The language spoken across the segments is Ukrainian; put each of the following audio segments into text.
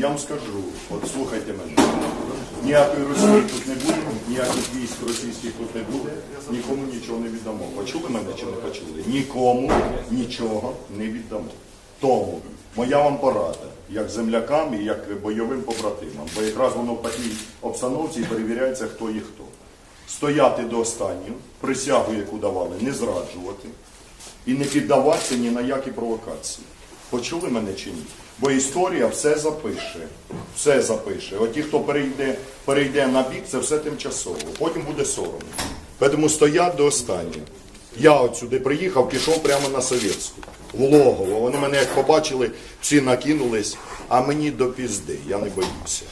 Я вам скажу, от слухайте мене, ніякої Росії тут не буде, ніяких військ російських тут не буде, нікому нічого не віддамо. Почули мене чи не почули? Нікому нічого не віддамо. Тому моя вам порада, як землякам і як бойовим побратимам, бо якраз воно в такій обстановці і перевіряється, хто є хто. Стояти до останнього, присягу, яку давали, не зраджувати і не піддаватися ні на які провокації. Почули мене чи ні? Бо історія все запише. Все запише. От ті, хто перейде, перейде на бік, це все тимчасово. Потім буде соромно. Тому стоять до останнього. Я от сюди приїхав, пішов прямо на Совєтську, в Логово. Вони мене як побачили, всі накинулись, а мені до пізди, я не боюся.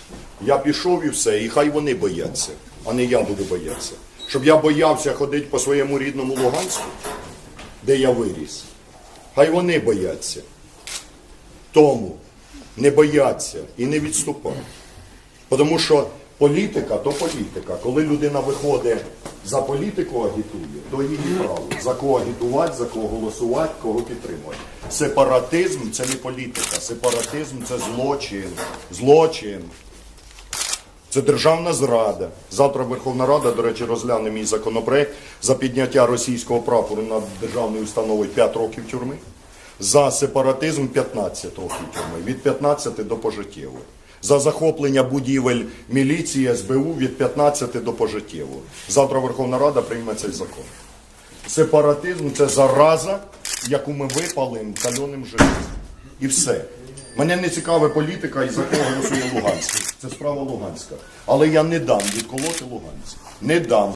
Я пішов і все, і хай вони бояться, а не я буду боятися. Щоб я боявся ходити по своєму рідному Луганську, де я виріс. Хай вони бояться. Тому не бояться і не відступають. Тому що політика то політика. Коли людина виходить за політику агітує, то її право. За кого агітувати, за кого голосувати, кого підтримувати. Сепаратизм це не політика. Сепаратизм це злочин. Злочин. Це державна зрада. Завтра Верховна Рада, до речі, розгляне мій законопроект за підняття російського прапору над державною установою 5 років тюрми. За сепаратизм 15 років тюрми, від 15 до пожиттєво. За захоплення будівель міліції СБУ від 15 до пожиттєво. Завтра Верховна Рада прийме цей закон. Сепаратизм це зараза, яку ми випалимо кальоним железом. І все. Мене не цікавить політика і за кого голосує Луганський. Це справа Луганська. Але я не дам відколоти Луганськ. Не дам.